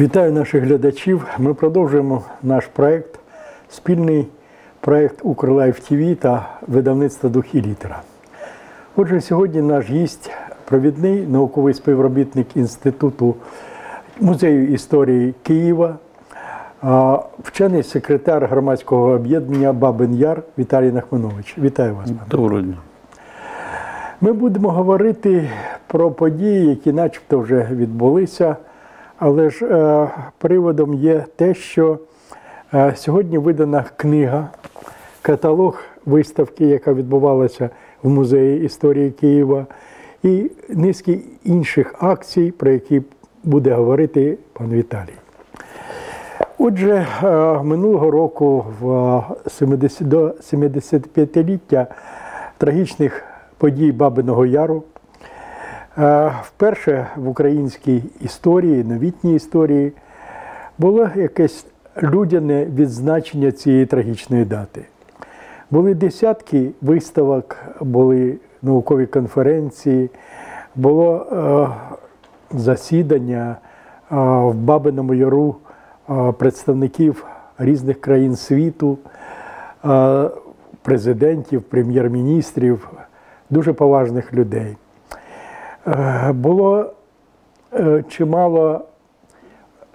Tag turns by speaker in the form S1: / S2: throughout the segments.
S1: Вітаю наших глядачів. Ми продовжуємо наш проект, спільний проект Укрлайф ТВ та видавництва Дух і літера. Отже, сьогодні наш гість, провідний науковий співробітник Інституту музею історії Києва, вчений секретар громадського об'єднання Бабин Яр Віталій Нахманович. Вітаю вас.
S2: Доброго дня.
S1: Ми будемо говорити про події, які начебто вже відбулися, але ж е, приводом є те, що е, сьогодні видана книга, каталог виставки, яка відбувалася в музеї історії Києва, і низки інших акцій, про які буде говорити пан Віталій. Отже, е, минулого року, в е, 70, до 75-ліття трагічних подій Бабиного Яру, е, вперше в українській історії, новітній історії, було якесь людяне відзначення цієї трагічної дати. Були десятки виставок, були наукові конференції, було е, засідання е, в Бабиному Яру е, представників різних країн світу, е, президентів, прем'єр-міністрів, дуже поважних людей. Е, Було е, чимало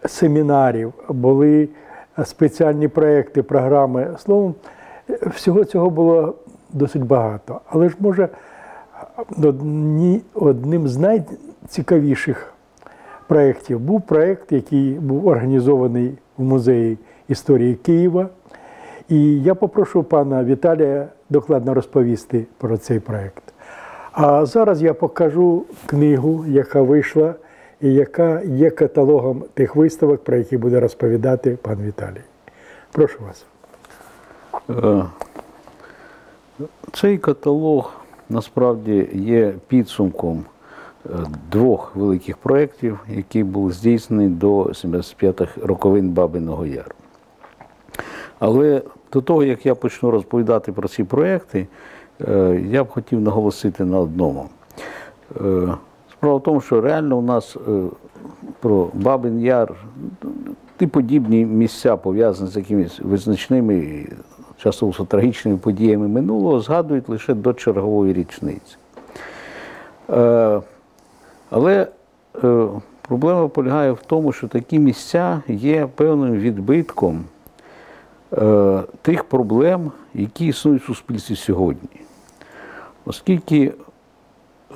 S1: семінарів, були спеціальні проекти, програми. Словом, всього цього було досить багато. Але ж може одним з найцікавіших проєктів був проєкт, який був організований в музеї історії Києва. І я попрошу пана Віталія докладно розповісти про цей проєкт. А зараз я покажу книгу, яка вийшла і яка є каталогом тих виставок, про які буде розповідати пан Віталій. Прошу вас.
S2: Е, Цей каталог насправді є підсумком е, двох великих проєктів, які були здійснені до 75-х роковин Бабиного Яру. Але до того, як я почну розповідати про ці проєкти, я б хотів наголосити на одному. Е, Справа в тому, що реально у нас е, про Бабин Яр і подібні місця, пов'язані з якимись визначними і часто трагічними подіями минулого, згадують лише до чергової річниці. Е, Але е, проблема полягає в тому, що такі місця є певним відбитком е, тих проблем, які існують в суспільстві сьогодні. Оскільки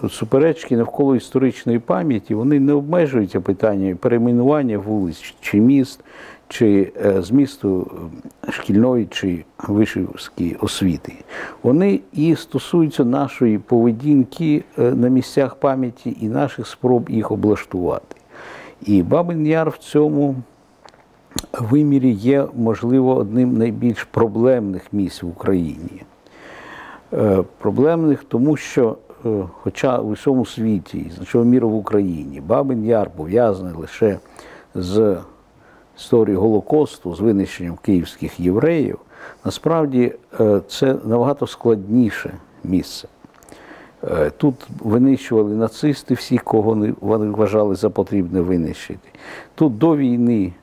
S2: суперечки навколо історичної пам'яті вони не обмежуються питанням перейменування вулиць чи міст, чи е, змісту шкільної чи вишивської освіти. Вони і стосуються нашої поведінки е, на місцях пам'яті і наших спроб їх облаштувати. І Бабин Яр в цьому вимірі є, можливо, одним найбільш проблемних місць в Україні. Е, Проблемних, тому що, е, хоча у всьому світі, і значного міру в Україні, Бабин Яр пов'язаний лише з історією Голокосту, з винищенням київських євреїв, насправді е, це набагато складніше місце. Тут винищували нацисти всіх, кого вони вважали за потрібне винищити. Тут до війни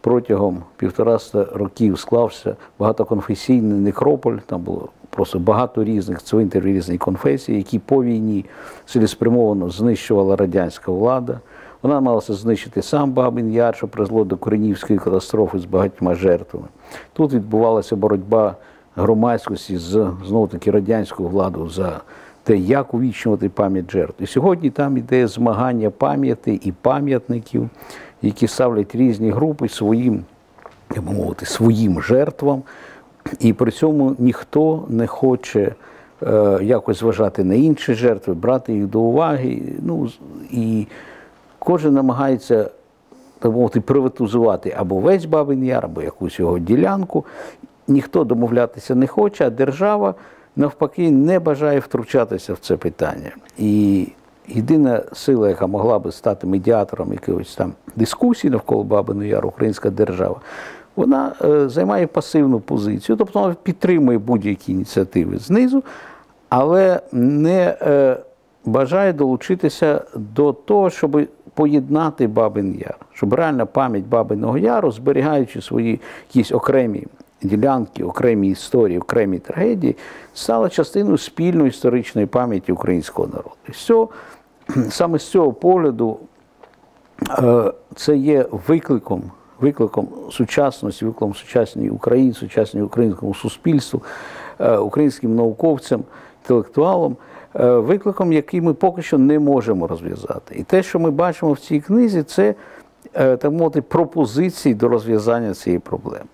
S2: протягом півтораста років склався багатоконфесійний некрополь, там було просто багато різних цвинтарів різних конфесій, які по війні цілеспрямовано знищувала радянська влада. Вона намагалася знищити сам Бабин Яр, що призвело до Коренівської катастрофи з багатьма жертвами. Тут відбувалася боротьба громадськості з знову таки радянською владою за те, як увічнювати пам'ять жертв. І сьогодні там іде змагання пам'яті і пам'ятників, які ставлять різні групи своїм, як мовити, своїм жертвам. І при цьому ніхто не хоче е, якось зважати на інші жертви, брати їх до уваги. Ну, і кожен намагається так мовити, приватизувати або весь Бабин Яр, або якусь його ділянку. Ніхто домовлятися не хоче, а держава навпаки не бажає втручатися в це питання. І єдина сила, яка могла би стати медіатором якихось там дискусій навколо Бабиного Яру, українська держава, вона е, займає пасивну позицію, тобто вона підтримує будь-які ініціативи знизу, але не е, бажає долучитися до того, щоб поєднати Бабин Яр, щоб реальна пам'ять Бабиного Яру, зберігаючи свої якісь окремі ділянки, окремі історії, окремі трагедії, стала частиною спільної історичної пам'яті українського народу. І саме з цього погляду Е, це є викликом, викликом сучасності, викликом сучасній Україні, сучасній українському суспільству, е, українським науковцям, інтелектуалам, е, викликом, який ми поки що не можемо розв'язати. І те, що ми бачимо в цій книзі, це так мовити пропозиції до розв'язання цієї проблеми.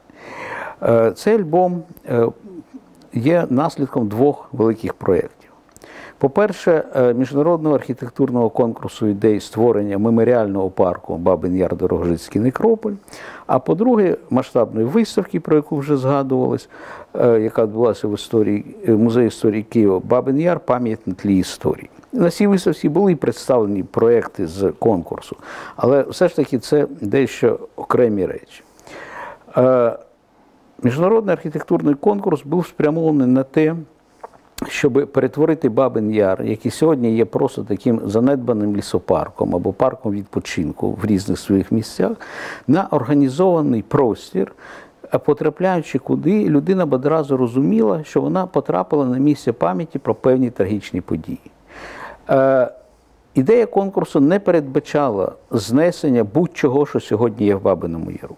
S2: Цей альбом є наслідком двох великих проєктів. По-перше, е, міжнародного архітектурного конкурсу ідей створення меморіального парку Бабин Яр Дорогожицький Некрополь. А по-друге, масштабної виставки, про яку вже згадувалось, е, яка відбулася в історії е, музею історії Києва Бабин Яр пам'ять на тлі історії. На цій виставці були представлені проекти з конкурсу, але все ж таки це дещо окремі речі. Міжнародний архітектурний конкурс був спрямований на те, щоб перетворити Бабин Яр, який сьогодні є просто таким занедбаним лісопарком або парком відпочинку в різних своїх місцях, на організований простір, потрапляючи куди, людина б одразу розуміла, що вона потрапила на місце пам'яті про певні трагічні події. Е, Ідея конкурсу не передбачала знесення будь-чого, що сьогодні є в Бабиному Яру.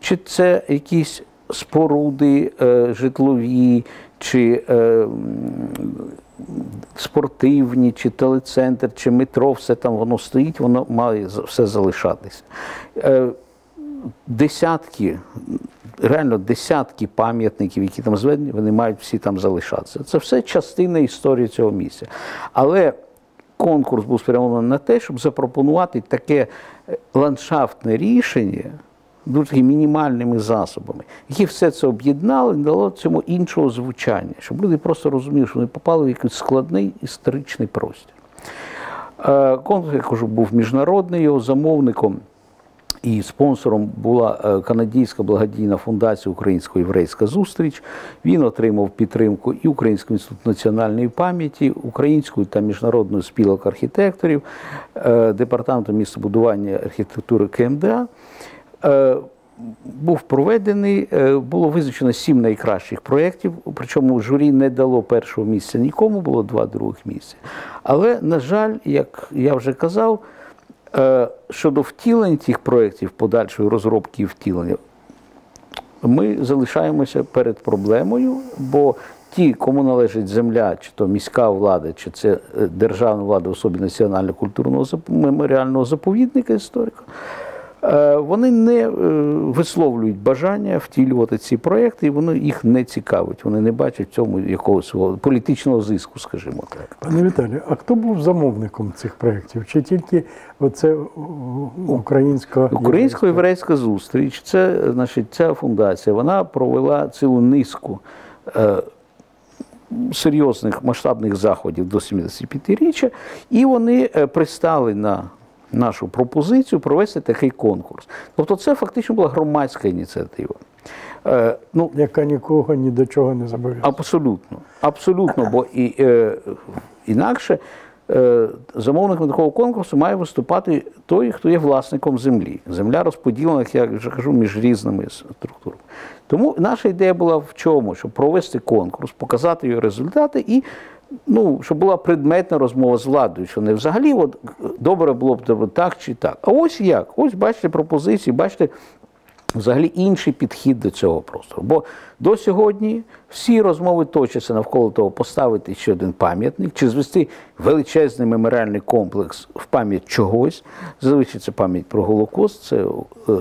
S2: Чи це якісь споруди е, житлові, чи е, спортивні, чи телецентр, чи метро, все там воно стоїть, воно має все залишатися. Е, Десятки, реально десятки пам'ятників, які там зведені, вони мають всі там залишатися. Це все частина історії цього місця. Але конкурс був спрямований на те, щоб запропонувати таке ландшафтне рішення дуже мінімальними засобами, які все це об'єднали дало цьому іншого звучання, щоб люди просто розуміли, що вони попали в якийсь складний історичний простір. Е, конкурс, я кажу, був міжнародний його замовником. І спонсором була е, канадійська благодійна фундація Українсько-єврейська зустріч. Він отримав підтримку і Українського інституту національної пам'яті, української та міжнародної спілок архітекторів, е, департаменту містобудування архітектури КМДА. Е, був проведений, е, було визначено сім найкращих проєктів, причому журі не дало першого місця нікому, було два других місця. Але, на жаль, як я вже казав, е, щодо втілень цих проєктів, подальшої розробки і втілення, ми залишаємося перед проблемою, бо ті, кому належить земля, чи то міська влада, чи це державна влада, особі національно-культурного меморіального заповідника історика. Е, вони не е, висловлюють бажання втілювати ці проекти, і вони їх не цікавить. Вони не бачать в цьому якогось політичного зиску, скажімо так.
S1: Пане Віталію, а хто був замовником цих проєктів? Чи тільки оце українська
S2: українсько-єврейська зустріч? Це значить ця фундація. Вона провела цілу низку. Е, серйозних масштабних заходів до 75-річчя, і вони пристали на нашу пропозицію провести такий конкурс. Тобто, це фактично була громадська ініціатива.
S1: Е, ну, Яка нікого ні до чого не зобов'язує.
S2: Абсолютно. Абсолютно, бо і, е, інакше е, замовником такого конкурсу має виступати той, хто є власником землі. Земля розподілена, як я вже кажу, між різними структурами. Тому наша ідея була в чому? Щоб провести конкурс, показати його результати і ну, щоб була предметна розмова з владою, що не взагалі от, добре було б так чи так. А ось як? Ось бачите пропозиції, бачите. Взагалі інший підхід до цього простору. Бо до сьогодні всі розмови точаться навколо того, поставити ще один пам'ятник, чи звести величезний меморіальний комплекс в пам'ять чогось. Зазвичай це пам'ять про Голокост, це е,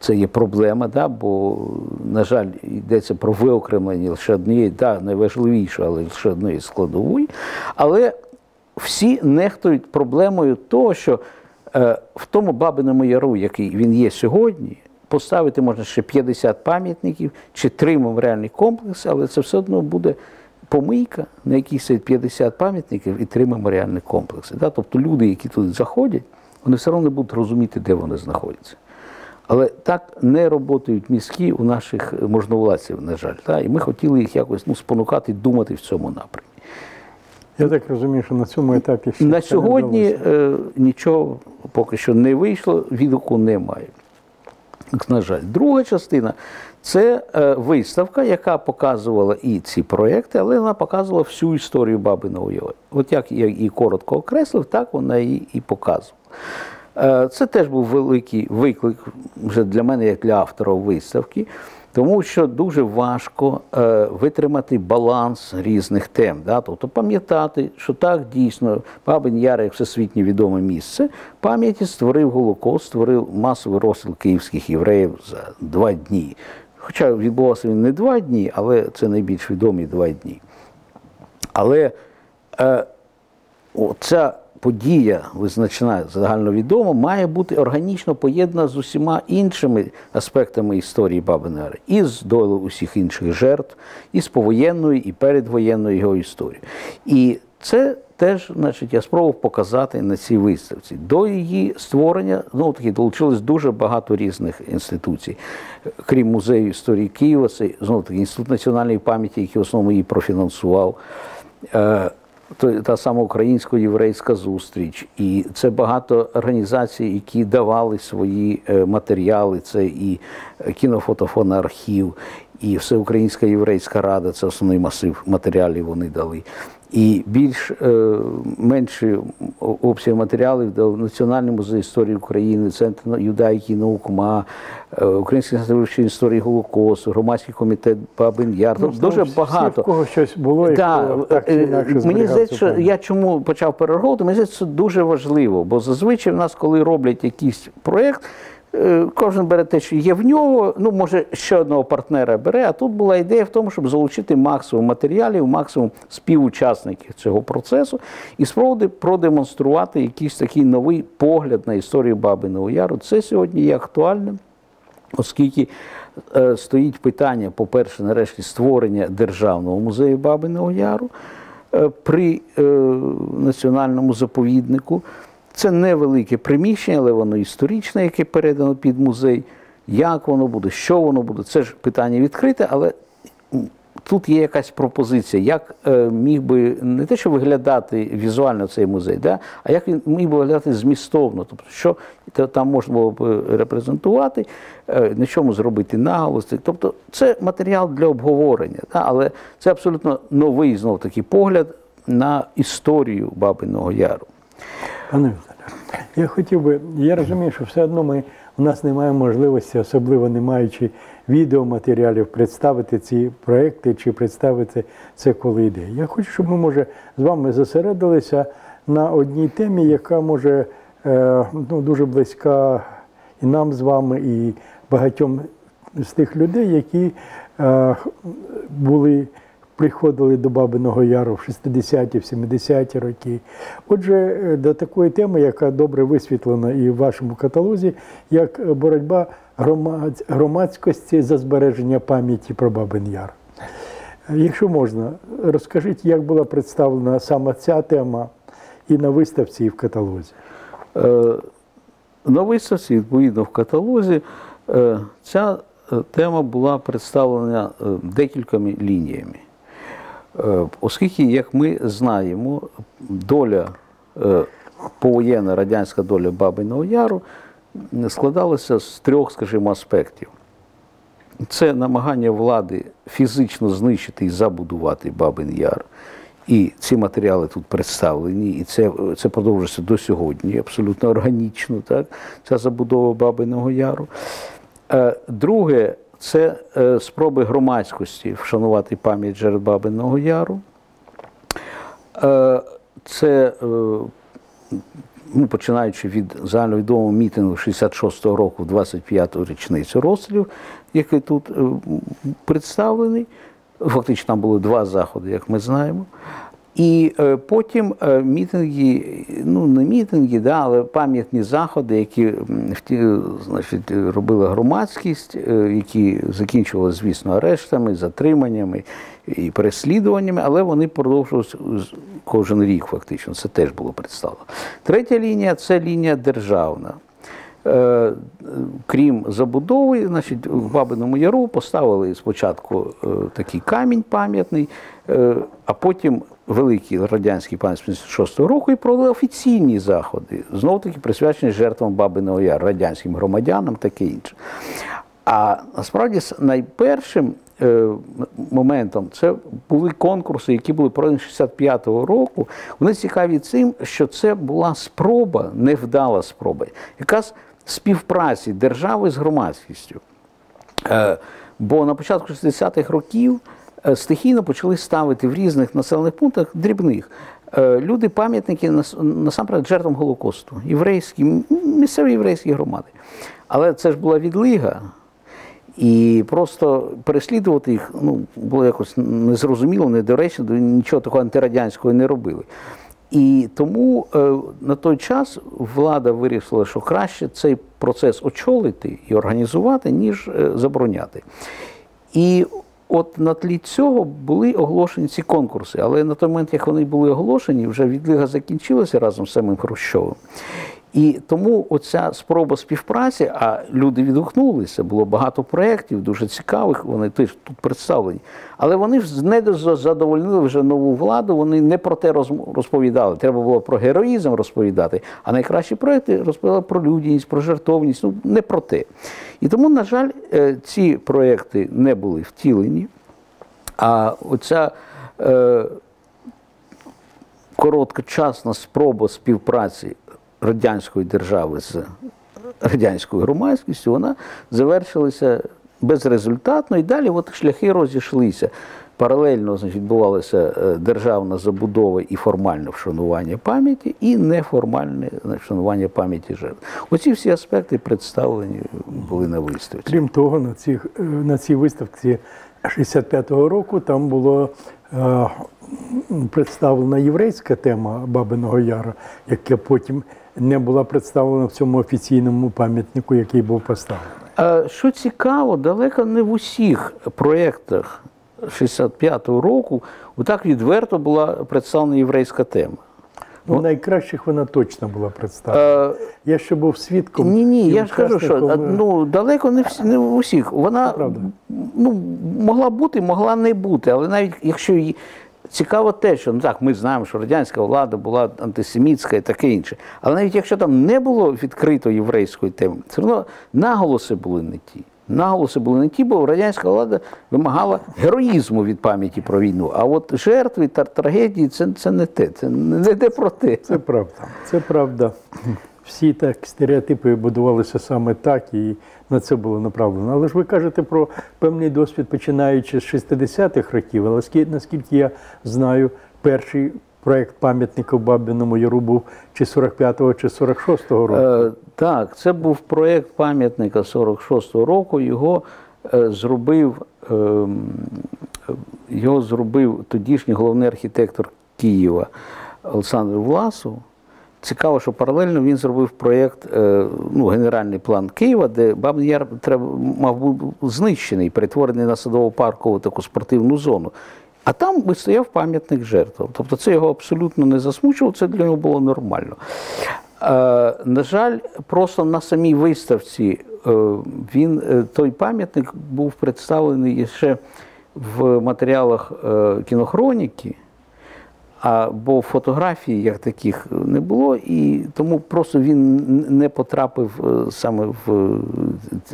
S2: це є проблема, да, бо, на жаль, йдеться про виокремлення лише однієї, да, найважливішої, але лише однієї складової. Але всі нехтують проблемою того, що е, в тому Бабиному Яру, який він є сьогодні, поставити можна ще 50 пам'ятників чи три меморіальні комплекси, але це все одно буде помийка, на якій сидять 50 пам'ятників і три меморіальні комплекси. Да? Тобто люди, які туди заходять, вони все одно не будуть розуміти, де вони знаходяться. Але так не працюють мізки у наших можновладців, на жаль. Та? І ми хотіли їх якось ну, спонукати думати в цьому напрямі.
S1: Я так розумію, що на цьому етапі ще
S2: на сьогодні е, нічого поки що не вийшло, відгуку немає. На жаль, друга частина це е, виставка, яка показувала і ці проекти, але вона показувала всю історію Бабиного Яру. От як я її коротко окреслив, так вона її і показувала. Е, Це теж був великий виклик вже для мене, як для автора виставки, тому що дуже важко е, витримати баланс різних тем. Да? Тобто пам'ятати, що так дійсно Бабин Яр, як всесвітньо відоме місце, пам'яті створив Голокост, створив масовий розстріл київських євреїв за два дні. Хоча відбувався він не два дні, але це найбільш відомі два дні. Але е, ця подія, визначена загальновідома, має бути органічно поєднана з усіма іншими аспектами історії Бабиної і з долею усіх інших жертв, і з повоєнною, і передвоєнною його історією. І це теж, значить, я спробував показати на цій виставці. До її створення знову таки долучилось дуже багато різних інституцій. Крім музею історії Києва, це знову таки інститут національної пам'яті, який в основному її профінансував. Е, та сама українсько-єврейська зустріч, і це багато організацій, які давали свої е, матеріали. Це і кінофотофонний архів, і Всеукраїнська єврейська рада. Це основний масив матеріалів. Вони дали. І більш е, менший обсяг матеріалів дав Національний музей історії України, Центр юдаїки і наук МА, е, Український центр історії Голокосту, громадський комітет Бабин Яр.
S1: Ну,
S2: дуже
S1: всі,
S2: багато.
S1: Всі, в кого щось було, і
S2: Да,
S1: хто так чи
S2: е,
S1: інакше
S2: мені здається, що я чому почав перероботу, мені здається, це дуже важливо, бо зазвичай в нас, коли роблять якийсь проєкт, Кожен бере те, що є в нього. Ну, може, ще одного партнера бере. А тут була ідея в тому, щоб залучити максимум матеріалів, максимум співучасників цього процесу і спробувати продемонструвати якийсь такий новий погляд на історію Бабиного Яру. Це сьогодні є актуальним. Оскільки е, стоїть питання, по-перше, нарешті створення державного музею Бабиного Яру е, при е, національному заповіднику. Це невелике приміщення, але воно історичне, яке передано під музей. Як воно буде, що воно буде, це ж питання відкрите, але тут є якась пропозиція, як е, міг би не те, що виглядати візуально цей музей, да, а як він міг би виглядати змістовно, тобто, що там можна було б репрезентувати, е, на чому зробити наголоси. Тобто це матеріал для обговорення, да, але це абсолютно новий знов такий погляд на історію Бабиного Яру.
S1: Пане я хотів би, я розумію, що все одно ми, у нас немає можливості, особливо не маючи відеоматеріалів, представити ці проекти чи представити це коли йде. Я хочу, щоб ми, може, з вами зосередилися на одній темі, яка може е, ну, дуже близька і нам з вами, і багатьом з тих людей, які е, були приходили до Бабиного Яру в 60-ті, в 70-ті роки. Отже, е, до такої теми, яка добре висвітлена і в вашому каталозі, як боротьба громадськості за збереження пам'яті про Бабин Яр. Якщо можна, розкажіть, як була представлена саме ця тема і на виставці, і в каталозі?
S2: Е, на виставці, відповідно, в каталозі, е, ця тема була представлена декількома лініями. Е, оскільки, як ми знаємо, доля е, повоєнна радянська доля Бабиного Яру складалася з трьох, скажімо, аспектів. Це намагання влади фізично знищити і забудувати Бабин Яр. І ці матеріали тут представлені, і це це продовжується до сьогодні, абсолютно органічно, так? ця забудова Бабиного Яру. Е, друге, це е, спроби громадськості вшанувати пам'ять жертв Бабиного Яру. Е, це, е, ну, починаючи від загальновідомого мітингу 66-го року, 25-ту річницю розстрілів, який тут представлений. Фактично там були два заходи, як ми знаємо. І е, потім е, мітинги, ну не мітинги, да, але пам'ятні заходи, які значить, робила громадськість, е, які закінчувалися, звісно, арештами, затриманнями і переслідуваннями, але вони продовжувалися кожен рік, фактично. Це теж було представлено. Третя лінія це лінія державна. крім забудови, значить, в Бабиному Яру поставили спочатку такий камінь пам'ятний, а потім великий радянський пам'ятник 56-го року і провели офіційні заходи, знов таки присвячені жертвам Бабиного Яру, радянським громадянам, таке інше. А насправді найпершим е, моментом це були конкурси, які були проведені 65-го року. Вони цікаві цим, що це була спроба, невдала спроба, якраз співпраці держави з громадськістю. Е, Бо на початку 60-х років стихійно почали ставити в різних населених пунктах дрібних е, люди пам'ятники насамперед жертвам Голокосту, єврейські, місцеві єврейські громади. Але це ж була відлига. І просто переслідувати їх ну, було якось незрозуміло, недоречно, нічого такого антирадянського не робили. І тому е, на той час влада вирішила, що краще цей процес очолити і організувати, ніж е, забороняти. І от на тлі цього були оголошені ці конкурси. Але на той момент, як вони були оголошені, вже відлига закінчилася разом з самим Хрущовим. І тому оця спроба співпраці, а люди відгукнулися, було багато проєктів, дуже цікавих, вони теж тут представлені. Але вони ж не задовольнили вже нову владу, вони не про те розповідали. Треба було про героїзм розповідати, а найкращі проєкти розповідали про людяність, про жертовність, ну не про те. І тому, на жаль, е, ці проєкти не були втілені. А оця е, короткочасна спроба співпраці радянської держави з радянською громадськістю, вона завершилася безрезультатно, і далі от шляхи розійшлися. Паралельно значить, відбувалася е, державна забудова і формальне вшанування пам'яті, і неформальне вшанування пам'яті жертв. Оці всі аспекти представлені були на виставці.
S1: Крім того, на, цих, е, на цій виставці 65-го року там було е, представлена єврейська тема Бабиного Яру, яка потім не була представлена в цьому офіційному пам'ятнику, який був поставлений.
S2: Що цікаво, далеко не в усіх проєктах 65-го року отак відверто була представлена єврейська тема.
S1: Ну, найкращих вона точно була представлена.
S2: Е,
S1: Я ще був свідком.
S2: Ні, ні, я ж кажу, що
S1: е,
S2: ну далеко не в усіх. Вона
S1: правда.
S2: ну, могла бути, могла не бути. Але навіть якщо цікаво те, що ну так, ми знаємо, що радянська влада була антисемітська і таке інше. Але навіть якщо там не було відкрито єврейської теми, все одно наголоси були не ті. Наголоси були не ті, бо радянська влада вимагала героїзму від пам'яті про війну. А от жертви та трагедії це, це не те, це не те про те.
S1: Це правда. Це правда. Всі так стереотипи будувалися саме так, і на це було направлено. Але ж ви кажете про певний досвід, починаючи з 60-х років. Але наскільки я знаю, перший проект пам'ятника в Бабіному Яру був чи 45-го, чи 46-го року.
S2: Е, так, це був проєкт пам'ятника 46-го року. Його е, зробив, ем, його зробив тодішній головний архітектор Києва Олександр Власов. Цікаво, що паралельно він зробив проєкт, е, ну, генеральний план Києва, де Бабин Яр мав бути знищений, перетворений на садово-паркову таку спортивну зону. А там би стояв пам'ятник жертвам. Тобто це його абсолютно не засмучувало, це для нього було нормально. Е, на жаль, просто на самій виставці е, він, той пам'ятник був представлений ще в матеріалах кінохроніки. А, бо фотографій як таких не було, і тому просто він не потрапив е, саме в, е,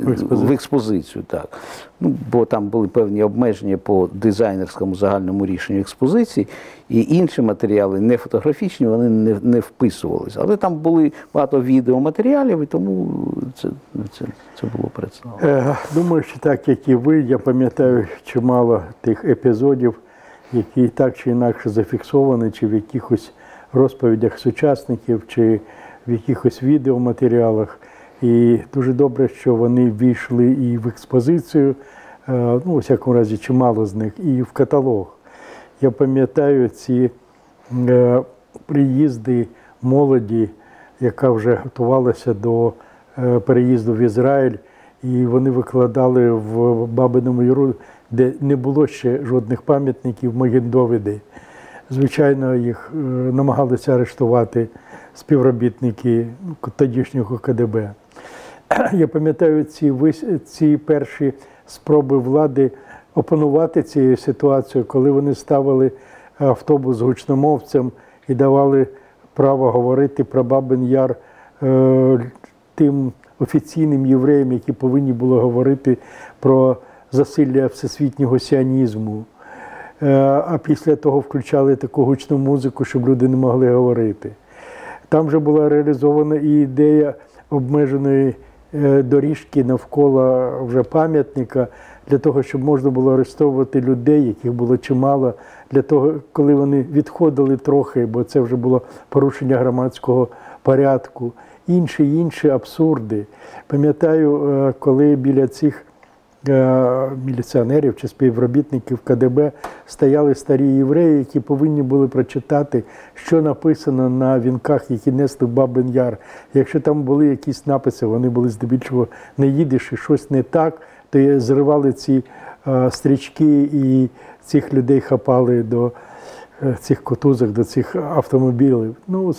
S1: В експозицію.
S2: в експозицію. Так. Ну, бо там були певні обмеження по дизайнерському загальному рішенню експозиції, і інші матеріали не фотографічні, вони не, не вписувалися. Але там були багато відеоматеріалів, і тому це, це, це було представлено.
S1: Е, Думаю, що так, як і ви, я пам'ятаю чимало тих епізодів, які так чи інакше зафіксовані, чи в якихось розповідях сучасників, чи в якихось відеоматеріалах. І дуже добре, що вони ввійшли і в експозицію, е, ну, у всякому разі, чимало з них, і в каталог. Я пам'ятаю ці е, приїзди молоді, яка вже готувалася до е, переїзду в Ізраїль, і вони викладали в Бабиному Яру, де не було ще жодних пам'ятників Магендовиди. Звичайно, їх е, намагалися арештувати співробітники тодішнього КДБ. Я пам'ятаю ці, ці перші спроби влади опанувати цією ситуацією, коли вони ставили автобус з гучномовцем і давали право говорити про Бабин Яр е, тим офіційним євреям, які повинні були говорити про засилля всесвітнього сіонізму. Е, А після того включали таку гучну музику, щоб люди не могли говорити. Там вже була реалізована і ідея обмеженої е, доріжки навколо вже пам'ятника для того, щоб можна було арештовувати людей, яких було чимало, для того, коли вони відходили трохи, бо це вже було порушення громадського порядку. Інші інші абсурди. Пам'ятаю, е, коли біля цих міліціонерів чи співробітників КДБ стояли старі євреї, які повинні були прочитати, що написано на вінках, які несли в Бабин Яр. Якщо там були якісь написи, вони були здебільшого не їдеш і щось не так, то зривали ці е, стрічки і цих людей хапали до е, цих котузок, до цих автомобілів. Ну,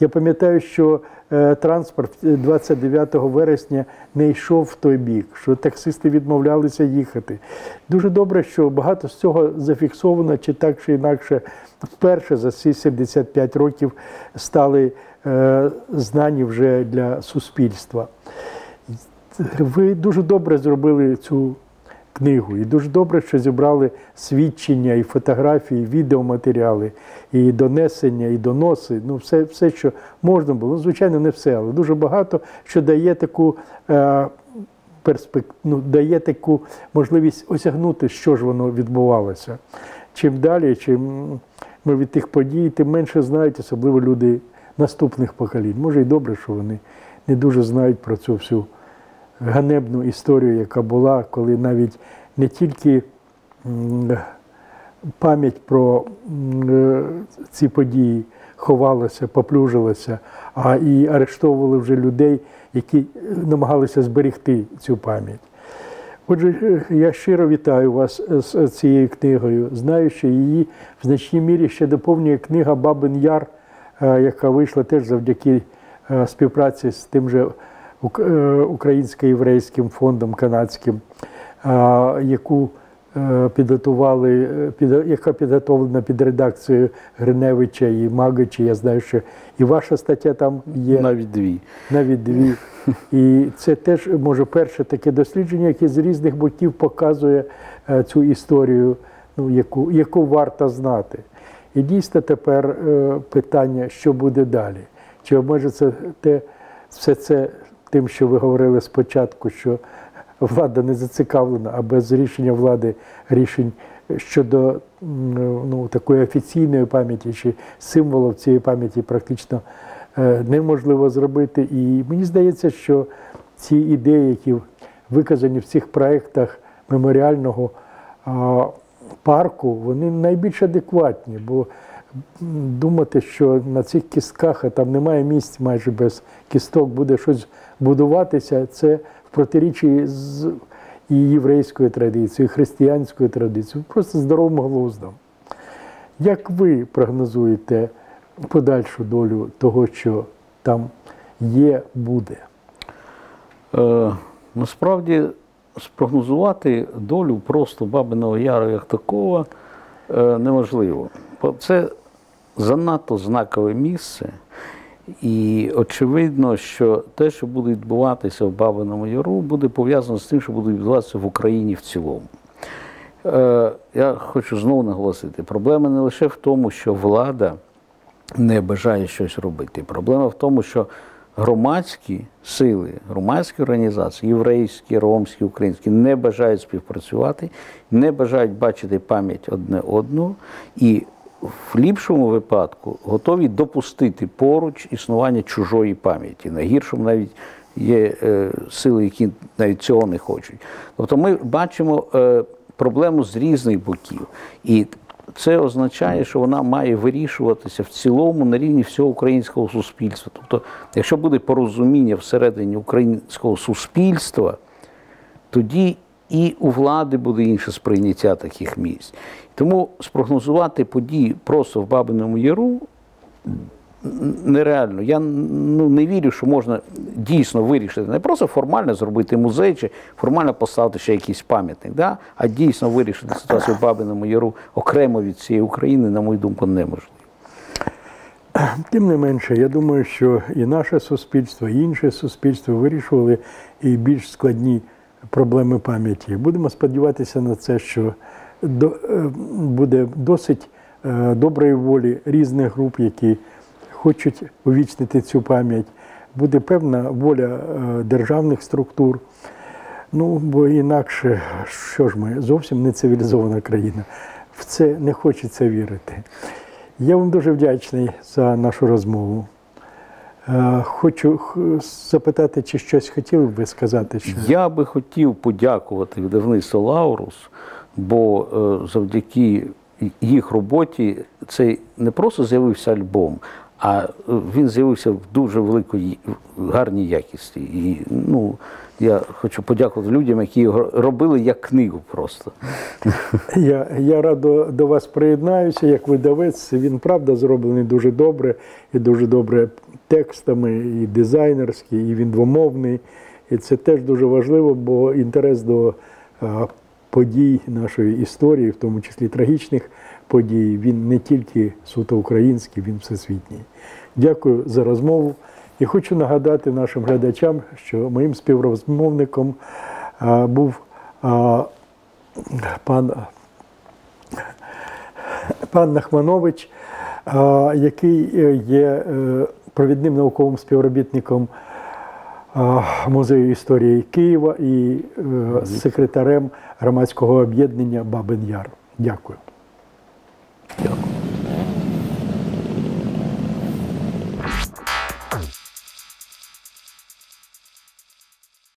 S1: я пам'ятаю, що е, транспорт 29 вересня не йшов в той бік, що таксисти відмовлялися їхати. Дуже добре, що багато з цього зафіксовано, чи так чи інакше, вперше за ці 75 років стали е, знані вже для суспільства. Ви дуже добре зробили цю книгу, і дуже добре, що зібрали свідчення, і фотографії, і відеоматеріали, і донесення, і доноси. Ну, все, все, що можна було. Ну, звичайно, не все, але дуже багато, що дає таку. Е, перспек... ну, дає таку можливість осягнути, що ж воно відбувалося. Чим далі, чим ми від тих подій, тим менше знають, особливо люди наступних поколінь. Може, і добре, що вони не дуже знають про цю всю ганебну історію, яка була, коли навіть не тільки пам'ять про е, ці події ховалася, поплюжилася, а і арештовували вже людей, які е, намагалися зберегти цю пам'ять. Отже, е, я щиро вітаю вас з цією книгою. Знаю, що її в значній мірі ще доповнює книга Бабин Яр, яка вийшла теж завдяки співпраці з тим же українсько-єврейським фондом канадським, е, яку е, підготували, е, під- яка підготовлена під редакцією Гриневича і Магича. Я знаю, що і ваша стаття там є
S2: Навіть дві.
S1: навіть дві. І це теж може перше таке дослідження, яке з різних боків показує е, цю історію, ну, яку, яку варто знати. І дійсно тепер е, питання, що буде далі. Чи обмежиться те, все це тим, що ви говорили спочатку, що влада не зацікавлена, а без рішення влади рішень щодо ну, такої офіційної пам'яті чи символів цієї пам'яті практично е, неможливо зробити. І мені здається, що ці ідеї, які виказані в цих проєктах меморіального парку, вони найбільш адекватні, бо думати, що на цих кістках, а там немає місць майже без кісток, буде щось будуватися, це в протиріччі з і єврейською традицією, і християнською традицією, просто здоровим глуздом. Як ви прогнозуєте подальшу долю того, що там є, буде?
S2: Е, насправді спрогнозувати долю просто Бабиного Яру як такого е, неможливо. Це занадто знакове місце. І очевидно, що те, що буде відбуватися в Бабиному Яру, буде пов'язано з тим, що буде відбуватися в Україні в цілому. Е, я хочу знову наголосити, проблема не лише в тому, що влада не бажає щось робити. Проблема в тому, що громадські сили, громадські організації, єврейські, ромські, українські, не бажають співпрацювати, не бажають бачити пам'ять одне одного і в ліпшому випадку готові допустити поруч існування чужої пам'яті. На гіршому навіть є е, сили, які навіть цього не хочуть. Тобто ми бачимо е, проблему з різних боків. І це означає, що вона має вирішуватися в цілому на рівні всього українського суспільства. Тобто, якщо буде порозуміння всередині українського суспільства, тоді і у влади буде інше сприйняття таких місць. Тому спрогнозувати події просто в Бабиному Яру нереально. Я ну, не вірю, що можна дійсно вирішити не просто формально зробити музей чи формально поставити ще якийсь пам'ятник, да? а дійсно вирішити ситуацію в Бабиному Яру окремо від цієї України, на мою думку, неможливо.
S1: Тим не менше, я думаю, що і наше суспільство, і інше суспільство вирішували і більш складні проблеми пам'яті. Будемо сподіватися на це, що е, буде досить е, доброї волі різних груп, які хочуть увічнити цю пам'ять. Буде певна воля е, державних структур. Ну, бо інакше, що ж ми, зовсім не цивілізована країна. В це не хочеться вірити. Я вам дуже вдячний за нашу розмову. Е, Хочу запитати, чи щось хотіли би сказати? Що...
S2: Я би хотів подякувати видавництву Лаурус, бо е, завдяки їх роботі цей не просто з'явився альбом, а е, він з'явився в дуже великій гарній якісті. І ну, я хочу подякувати людям, які його робили як книгу просто.
S1: Я, я радо до вас приєднаюся як видавець. Він правда зроблений дуже добре і дуже добре текстами, і дизайнерський, і він двомовний. І це теж дуже важливо, бо інтерес до подій нашої історії, в тому числі трагічних подій, він не тільки суто український, він всесвітній. Дякую за розмову. І хочу нагадати нашим глядачам, що моїм співрозмовником був пан пан Нахманович, який е, є е, провідним науковим співробітником Музею історії Києва і е, секретарем громадського об'єднання Бабин Яр. Дякую.
S2: Дякую.